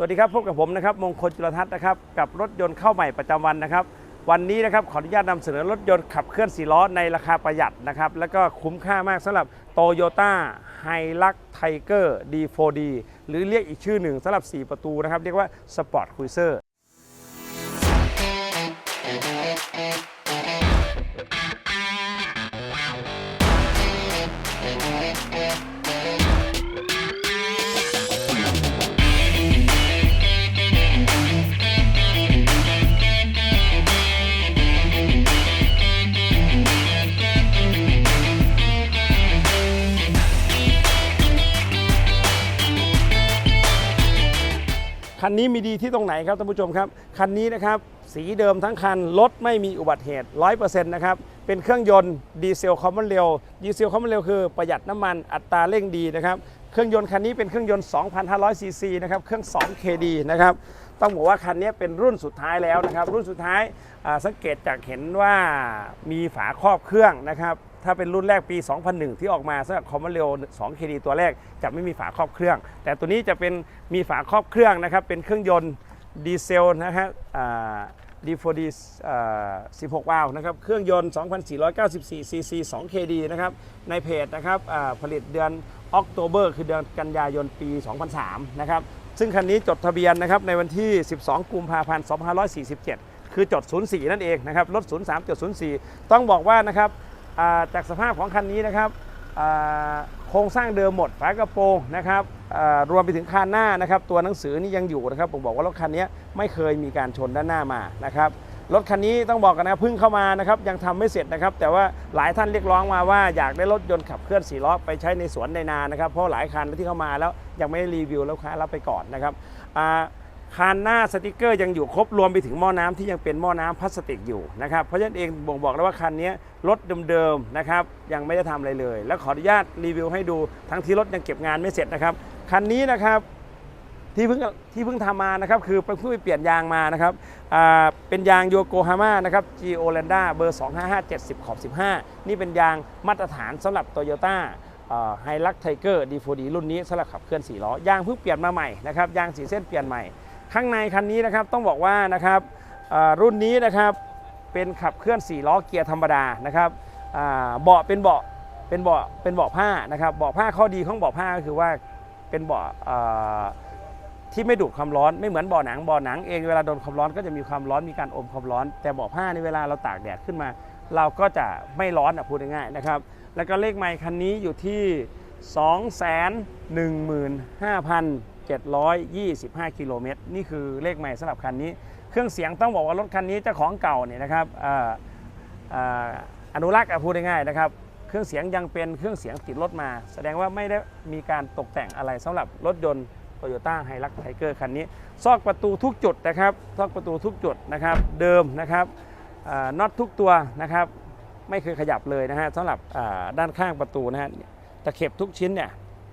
สวัสดีครับพบกับผมนะครับมงคลจุลทัศน์นะครับกับรถยนต์เข้าใหม่ประจำวันนะครับ วันนี้นะครับขออนุญาตนำเสนอรถยนต์ขับเคลื่อน4ล้อในราคาประหยัดนะครับแล้วก็คุ้มค่ามากสำหรับ Toyota h i l u x Tiger D4D หรือเรียกอีกชื่อหนึ่งสำหรับ 4 ประตูนะครับ เรียกว่า Sport Cruiser คันนี้มีดีที่ตรงไหนครับท่านผู้ชมครับ คันนี้นะครับสีเดิมทั้งคันรถไม่มีอุบัติเหตุ 100%นะครับ เป็นเครื่องยนต์ดีเซลคอมมอนเร็วดีเซลคอมมอนเร็วคือประหยัดน้ำมันอัตราเร่งดีนะครับ เครื่องยนต์คันนี้เป็นเครื่องยนต์ 2,500ซีซีนะครับ เครื่อง 2 KD นะครับ ต้องบอกว่าคันนี้เป็นรุ่นสุดท้ายแล้วนะครับ รุ่นสุดท้ายสังเกตจากเห็นว่ามีฝาครอบเครื่องนะครับถ้าเป็นรุ่นแรกปี 2001 ที่ออกมาสำหรับคอมมอนเรล 2KD ตัวแรกจะไม่มีฝาครอบเครื่อง แต่ตัวนี้จะเป็นมีฝาครอบเครื่องนะครับ เป็นเครื่องยนต์ดีเซลนะฮะดีโฟดี16 วาล์วนะครับ เครื่องยนต์ 2,494 ซีซี 2KD นะครับ ในเพจนะครับผลิตเดือนออกตเบอร์คือเดือนกันยายนปี 2003 นะครับ ซึ่งคันนี้จดทะเบียนนะครับในวันที่ 12 กุมภาพันธ์ 2547 คือจด 04 นั่นเองนะครับรถ 03จด04 ต้องบอกว่านะครับจากสภาพของคันนี้นะครับโครงสร้างเดิมหมดฝากระโปรงนะครับรวมไปถึงคานหน้านะครับตัวหนังสือนี่ยังอยู่นะครับผมบอกว่ารถคันนี้ไม่เคยมีการชนด้านหน้ามานะครับ รถคันนี้ต้องบอกกันนะครับเพิ่งเข้ามานะครับยังทำไม่เสร็จนะครับ แต่ว่าหลายท่านเรียกร้องมาว่าอยากได้รถยนต์ขับเคลื่อนสี่ล้อไปใช้ในสวนในนานะครับเพราะหลายคันที่เข้ามาแล้วยังไม่ได้รีวิวแล้วค้ารับไปก่อนนะครับคานหน้าสติกเกอร์ยังอยู่ครบรวมไปถึงหม้อน้ำที่ยังเป็นหม้อน้ำพลาสติกอยู่นะครับเพราะฉะนั้นเองบ่งบอกแล้วว่าคันนี้รถเดิมๆนะครับยังไม่ได้ทำอะไรเลย แล้วขออนุญาตรีวิวให้ดูทั้งที่รถยังเก็บงานไม่เสร็จนะครับคันนี้นะครับ ที่เพิ่งที่เพิ่งทำมานะครับคือไปเพิ่งไปเปลี่ยนยางมานะครับเป็นยางโยโกฮาม่านะครับ g o l a n d a เบอร์ 255 70 ขอบ 15 นี่เป็นยางมาตรฐานสำหรับ Toyota ไฮลักไทเกอร์ D4D รุ่นนี้สำหรับขับเคลื่อน4ล้อยางเพิ่งเปลี่ยนมาใหม่นะครับยางสีเส้นเปลี่ยนใหม่ ข้างในคันนี้นะครับต้องบอกว่านะครับรุ่นนี้นะครับเป็นขับเคลื่อน4ล้อเกียร์ธรรมดานะครับเบาะเป็นเบาะเป็นเบาะเป็นเบาะผ้านะครับเบาะผ้าข้อดีของเบาะผ้าก็คือว่าเป็นเบาะอ่า ที่ไม่ดูดความร้อนไม่เหมือนบ่อหนังบ่อหนังเองเวลาโดนความร้อนก็จะมีความร้อนมีการอมความร้อน แต่บ่อผ้าในเวลาเราตากแดดขึ้นมา เราก็จะไม่ร้อนอะพูดง่ายๆนะครับ แล้วก็เลขไมค์คันนี้อยู่ที่ 215,725 กิโลเมตร นี่คือเลขไมค์สำหรับคันนี้ เครื่องเสียงต้องบอกว่ารถคันนี้เจ้าของเก่าเนี่ยนะครับอานุรักษ์อะพูดง่ายๆนะครับ เครื่องเสียงยังเป็นเครื่องเสียงติดรถมา แสดงว่าไม่ได้มีการตกแต่งอะไรสำหรับรถยนต์ โตโยต้าไฮรักไทเกอร์คันนี้ ซอกประตูทุกจุดนะครับ ซอกประตูทุกจุดนะครับ เดิมนะครับน็อตทุกตัวนะครับ ไม่เคยขยับเลยนะฮะสำหรับด้านข้างประตูนะฮะ ตะเข็บทุกชิ้นเนี่ย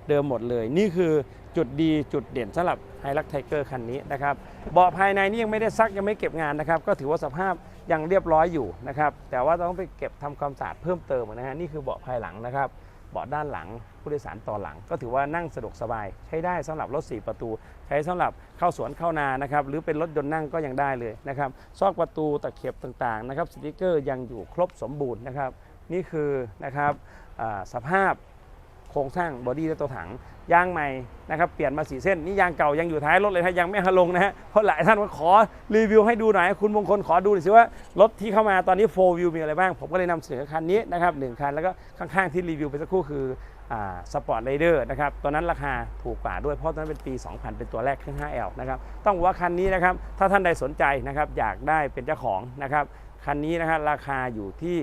เดิมหมดเลย นี่คือจุดดีจุดเด่นสำหรับไฮรักไทเกอร์คันนี้นะครับ เบาะภายในนี่ยังไม่ได้ซักยังไม่เก็บงานนะครับ ก็ถือว่าสภาพยังเรียบร้อยอยู่นะครับ แต่ว่าต้องไปเก็บทำความสะอาดเพิ่มเติมนะฮะ นี่คือเบาะภายหลังนะครับ เบาะด้านหลังผู้โดยสารต่อหลัง ก็ถือว่านั่งสะดวกสบาย ใช้ได้สำหรับรถ 4 ประตู ใช้สำหรับเข้าสวนเข้านานะครับหรือเป็นรถยนต์นั่งก็ยังได้เลยนะครับซอกประตูตะเข็บต่างๆนะครับสติกเกอร์ยังอยู่ครบสมบูรณ์นะครับนี่คือนะครับสภาพ ครงสร้างบอดี้และตัวถังยางใหม่นะครับเปลี่ยนมาสีเส้นนี่ยางเก่ายังอยู่ท้ายรถเลยนะยังไม่ฮลงนะฮะเพราะหลายท่านว่าขอรีวิวให้ดูหน่อยคุณมงคลขอดูหน่อยสิว่ารถที่เข้ามาตอนนี้4 View มีอะไรบ้าง ผมก็เลยนำเสนอคันนี้นะครับหนึ่งคันแล้วก็ข้างๆที่รีวิวไปสักครู่คือสปอร์ตไรเดอร์นะครับตัวนั้นราคาถูกกว่าด้วยเพราะตอนนั้นเป็นปี 2000 เป็นตัวแรกเครื่อง 5L นะครับต้องบอกว่าคันนี้นะครับถ้าท่านใดสนใจนะครับอยากได้เป็นเจ้าของนะครับ คันนี้นะครับราคาอยู่ที่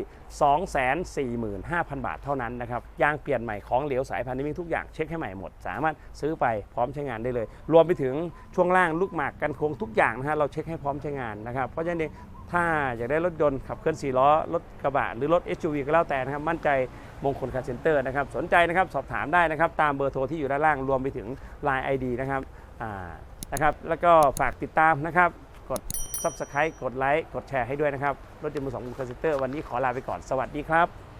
245,000 บาทเท่านั้นนะครับยางเปลี่ยนใหม่ของเหลวสายพันธุ์นี้มีทุกอย่างเช็คให้ใหม่หมด สามารถซื้อไปพร้อมใช้งานได้เลย รวมไปถึงช่วงล่างลูกหมากกันโค้งทุกอย่างนะฮะเราเช็คให้พร้อมใช้งานนะครับเพราะฉะนั้นเองถ้าอยากได้รถยนต์ขับเคลื่อน4ล้อ รถกระบะหรือรถ SUV ก็แล้วแต่นะครับมั่นใจมงคลคาร์เซ็นเตอร์นะครับสนใจนะครับสอบถามได้นะครับตามเบอร์โทรที่อยู่ด้านล่างรวมไปถึง Line ID นะครับอ่านะครับแล้วก็ฝากติดตามนะครับ กดซับสไครต์กดไลค์กดแชร์ให้ด้วยนะครับรถยนต์มือสองมูลคอนเซนเตอร์วันนี้ขอลาไปก่อนสวัสดีครับ